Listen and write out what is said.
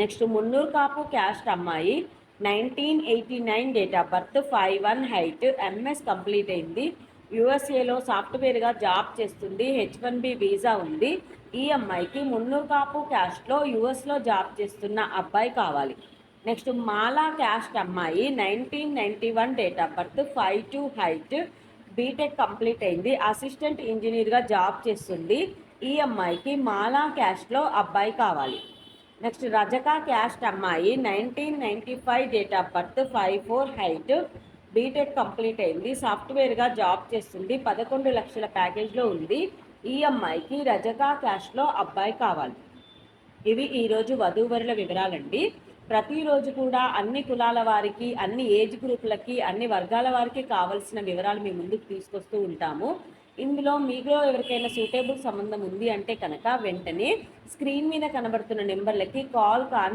Next Munnuru Kapu caste అమ్మాయి nineteen eighty nine date of birth five one height MS complete అయింది. యుఎస్ఏలో సాఫ్ట్వేర్గా job చేస్తుంది హెచ్ వన్ బి వీసా ఉంది. ఈ అమ్మాయికి మున్నూరు కాపు క్యాస్ట్లో యుఎస్లో జాబ్ చేస్తున్న అబ్బాయి కావాలి. నెక్స్ట్ మాలా క్యాస్ట్ అమ్మాయి nineteen ninety one date of birth five two height BTech complete అయింది అసిస్టెంట్ ఇంజనీర్గా జాబ్ చేస్తుంది. ఈ అమ్మాయికి మాలా క్యాస్ట్లో అబ్బాయి కావాలి. నెక్స్ట్ రజకా క్యాస్ట్ అమ్మాయి nineteen ninety five date of birth five four height BTech complete అయింది. సాఫ్ట్వేర్గా జాబ్ చేస్తుంది. పదకొండు లక్షల ప్యాకేజ్లో ఉంది. ఈ అమ్మాయికి రజకా క్యాష్లో అబ్బాయి కావాలి. ఇవి ఈరోజు వధూవరుల వివరాలండి. ప్రతిరోజు కూడా అన్ని కులాల వారికి అన్ని ఏజ్ గ్రూపులకి అన్ని వర్గాల వారికి కావలసిన వివరాలు మీ ముందుకు తీసుకొస్తూ ఉంటాము. ఇందులో మీకు ఎవరికైనా సూటబుల్ సంబంధం ఉంది అంటే కనుక వెంటనే స్క్రీన్ మీద కనబడుతున్న నెంబర్లకి కాల్ కానీ